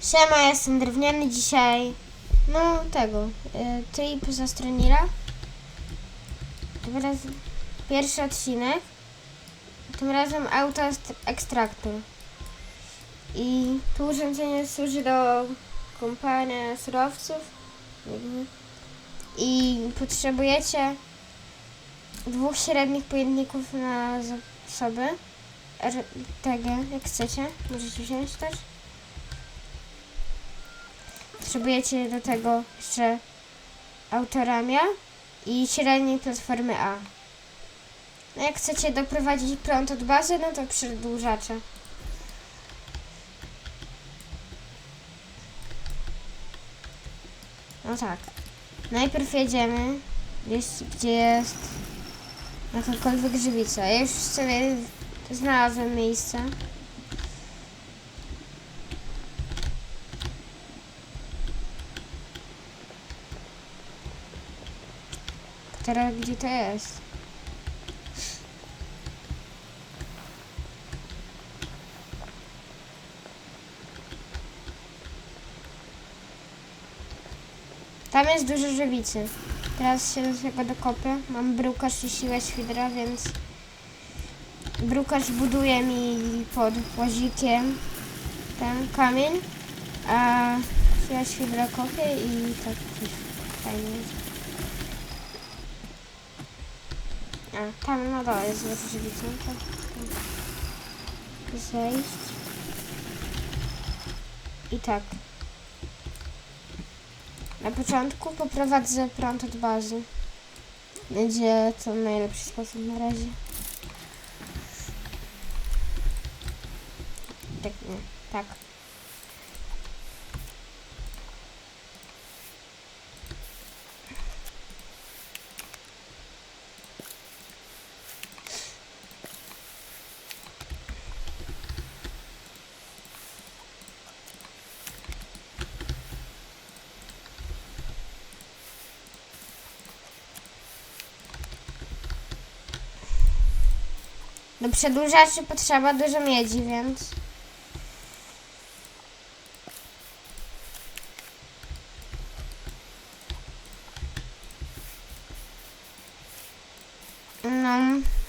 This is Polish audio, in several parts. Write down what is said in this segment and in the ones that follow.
Siema, jestem drewniany dzisiaj. No, tego. Y, ty i poza stronira. Tym razem pierwszy odcinek. Tym razem auto ekstraktor. I to urządzenie służy do kąpania surowców. I potrzebujecie dwóch średnich pojemników na zasoby. RTG, jak chcecie. Możecie wziąć też. Potrzebujecie do tego jeszcze autoramia i średniej platformy A. No jak chcecie doprowadzić prąd od bazy, no to przedłużacze. No tak. Najpierw jedziemy gdzieś, gdzie jest jakakolwiek żywica. Ja już sobie znalazłem miejsce. Teraz gdzie to jest? Tam jest dużo żywicy. Teraz się do tego dokopię. Mam brukarz i siłę świdra, więc brukarz buduje mi pod łazikiem ten kamień, a siła świdra kopie i tak fajnie jest. A, tam na dole jest. Tak, tak. Zejść. I tak. Na początku poprowadzę prąd od bazy. Będzie to najlepszy sposób na razie. Tak, nie, tak. Przedłużaczy potrzeba dużo miedzi, więc... No,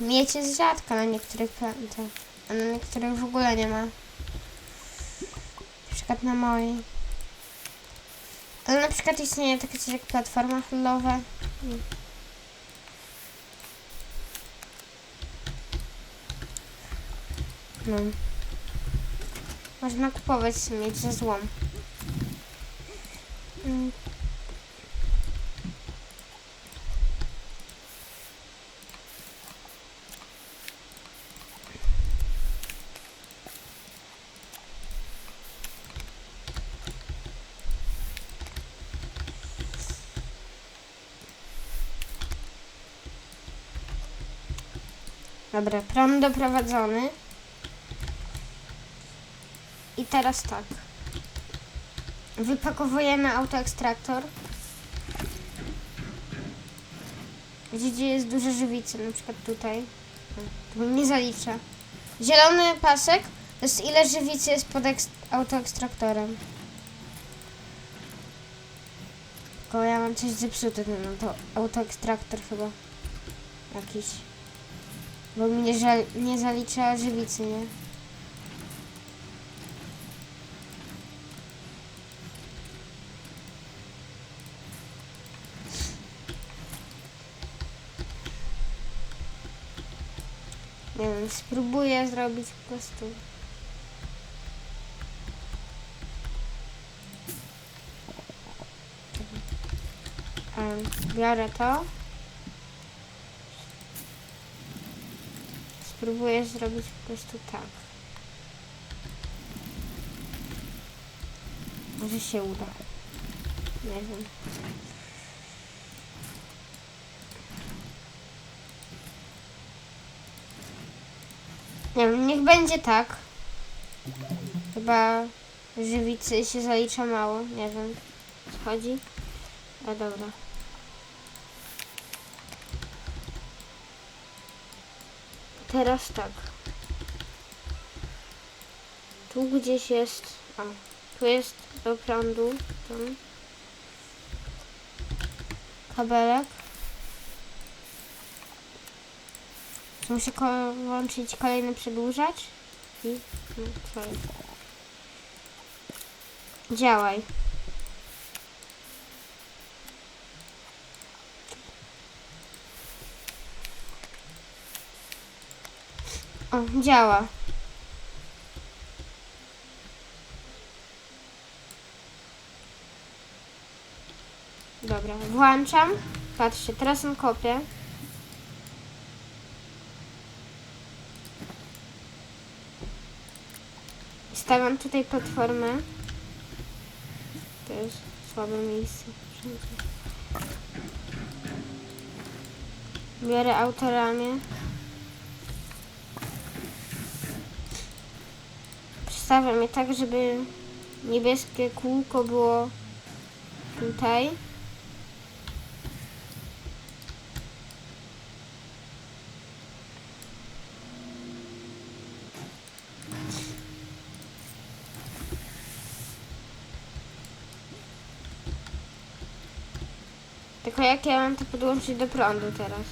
miedź jest rzadka na niektórych plantach, a na niektórych w ogóle nie ma. Na przykład na mojej. Ale na przykład istnieje takie coś jak platforma handlowa. No. Można kupować mieć za złom. Mm. Dobra, prąd doprowadzony. Teraz tak. Wypakowujemy autoekstraktor. Gdzie, jest dużo żywicy, na przykład tutaj. O, Tu nie zalicza. Zielony pasek to jest ile żywicy jest pod ekst- autoekstraktorem. Tylko ja mam coś zepsute, ten auto, autoekstraktor chyba. Jakiś. Bo mi nie, nie zalicza żywicy, nie? Spróbuję zrobić po prostu. Em, Biorę to. Spróbuję zrobić po prostu tak. Może się uda. Nie wiem. Nie wiem, niech będzie tak. Chyba żywicy się zalicza mało, nie wiem. Co chodzi? A dobra. Teraz tak. Tu gdzieś jest. O, Tu jest do prądu. Tam. Kabelek. Muszę ko- włączyć kolejny przedłużacz. I... No? Działaj. O, działa. Dobra, włączam. Patrzcie, teraz on kopię. Stawiam tutaj platformę. To jest słabe miejsce. Biorę autoramię. Przestawiam je tak, żeby niebieskie kółko było tutaj. Tylko jak ja mam to podłączyć do prądu teraz?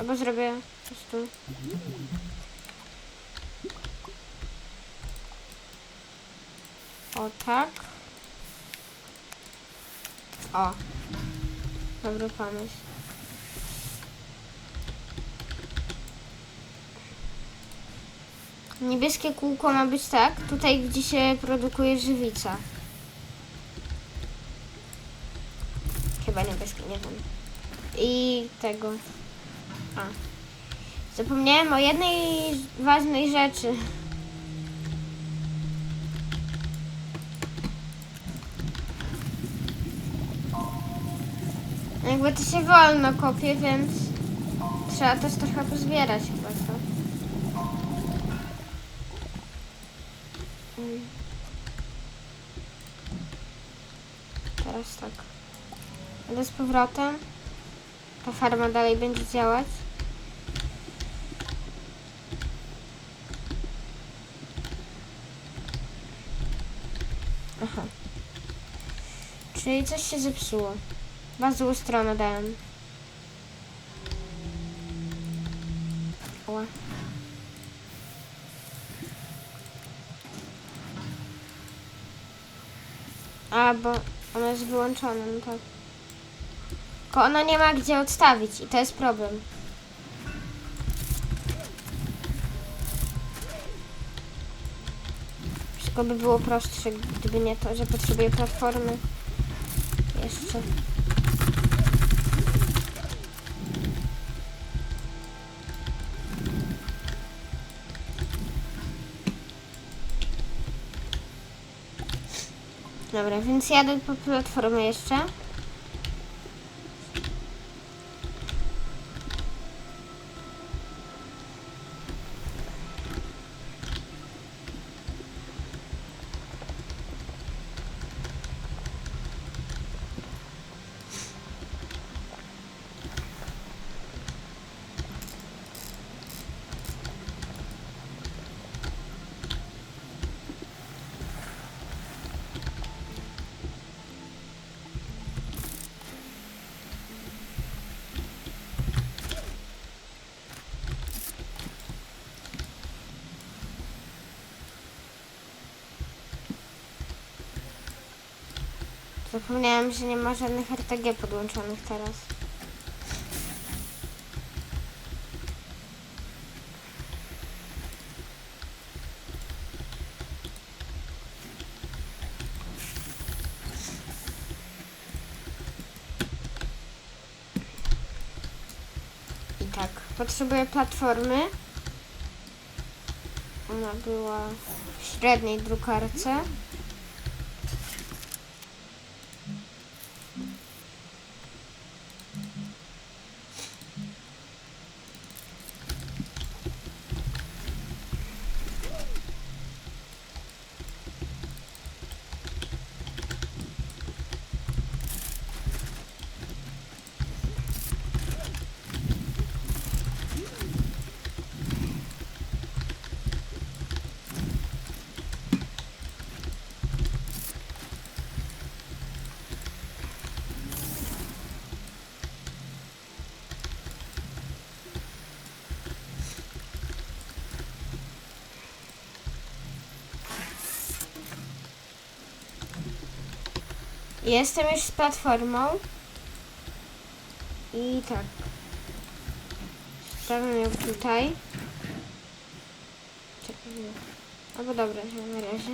Albo zrobię po prostu... O tak. O. Dobry pomysł. Niebieskie kółko ma być tak, tutaj gdzie się produkuje żywica. Chyba niebieskie, nie wiem. I tego. A. Zapomniałem o jednej ważnej rzeczy. Jakby to się wolno kopie, więc trzeba też trochę pozbierać chyba, co? Mm. Teraz tak. Ale z powrotem. Ta farma dalej będzie działać. Aha. Czyli coś się zepsuło. Bardzo złą stronę dałem. Ła. A, bo ona jest wyłączona, no tak. Tylko ona nie ma gdzie odstawić i to jest problem. Wszystko by było prostsze, gdyby nie to, że potrzebuję platformy. Jeszcze. Dobra, więc jadę po platformę jeszcze. Zapomniałem, że nie ma żadnych RTG podłączonych teraz. I tak, potrzebuję platformy. Ona była w średniej drukarce. Jestem już z platformą. I tak. Stawiam ją tutaj. Czekaj. nie. Albo dobra, na razie.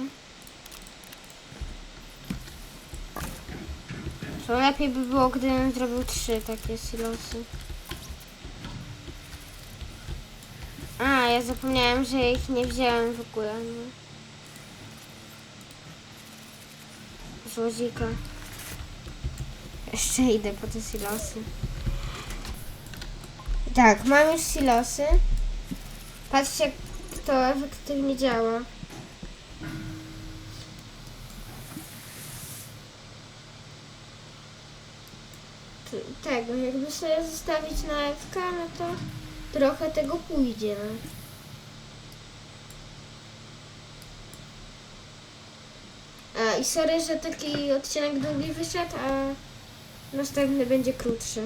To lepiej by było, gdybym zrobił trzy takie silosy. A, ja zapomniałem, że ich nie wziąłem w ogóle. No. Złozika. Jeszcze idę po te silosy. Tak, mam już silosy. Patrzcie, jak to efektywnie działa. Tego, jakby sobie zostawić na FK, no to trochę tego pójdzie. No. A, I sorry, że taki odcinek długi wyszedł, a następny będzie krótszy.